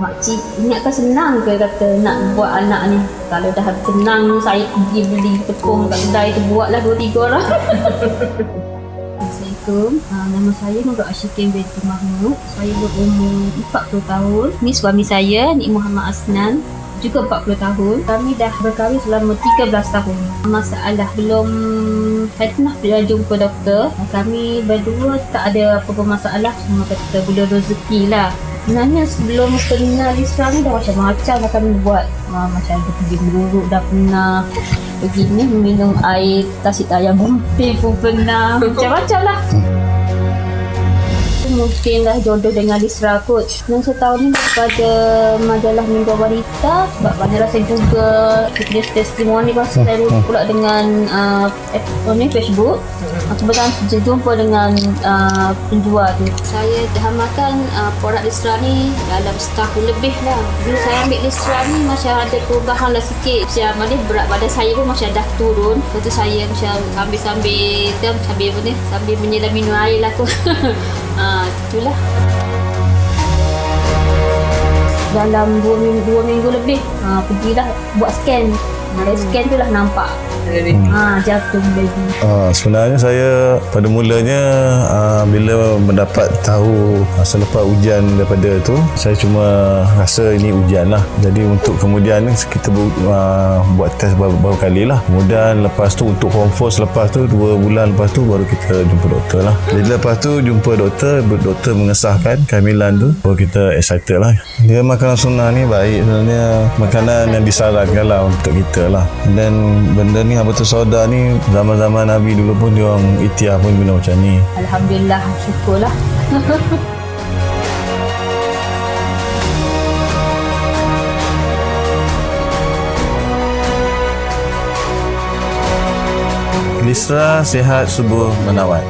Makcik ingatkan senang ke kata nak buat anak ni? Kalau dah senang saya pergi beli tepung kat kedai tu buatlah dua tiga orang. Assalamualaikum. Uh, Nama saya Nurul Ashikin binti Mahmud. Saya berumur 40 tahun. Ni suami saya Nik Muhammad Asnan juga 40 tahun. Kami dah berkahwin selama 13 tahun. Masalah belum Saya pernah pernah jumpa doktor. Kami berdua tak ada apa-apa masalah. Cuma kata belum rezeki lah Sebenarnya sebelum kenal Islam ni dah macam-macam. Dah kami buat ha, Macam ada pergi berurut dah pernah Pergi ni minum air tasik ayam bumpir pun pernah Macam-macam lah mungkin lah jodoh dengan Lisra kot. Yang saya tahu ni daripada majalah Minggu Wanita sebab banyak saya juga tulis testimoni pasal saya pula dengan uh, apa ni Facebook. Kebetulan saya jumpa dengan uh, penjual tu saya terhamakan uh, produk Lisra ni dalam setahun lebih lah. Bila saya ambil Lisra ni macam ada perubahan lah sikit. Macam mana berat badan saya pun macam dah turun. Lepas tu saya macam sambil-sambil kan, sambil apa ni? Sambil menyelam minum air lah tu Ah, itulah. Dalam dua minggu, dua minggu lebih, ha, pergilah buat scan. Dari scan tu lah nampak. Ha, jatuh baby. Uh, sebenarnya saya pada mulanya uh, bila mendapat tahu uh, selepas ujian daripada tu saya cuma rasa ini ujian lah. Jadi untuk kemudian kita bu, uh, buat test beberapa, beberapa kali lah. Kemudian lepas tu untuk confirm selepas tu dua bulan lepas tu baru kita jumpa doktor lah. Jadi lepas tu jumpa doktor doktor mengesahkan kehamilan tu baru kita excited lah. Dia makanan sunnah ni baik. Sebenarnya makanan yang disarankan lah untuk kita lah. Dan benda ni apa tu soda ni zaman-zaman Nabi dulu pun dia orang itiah pun guna macam ni. Alhamdulillah, syukurlah. Lisra sihat subur menawat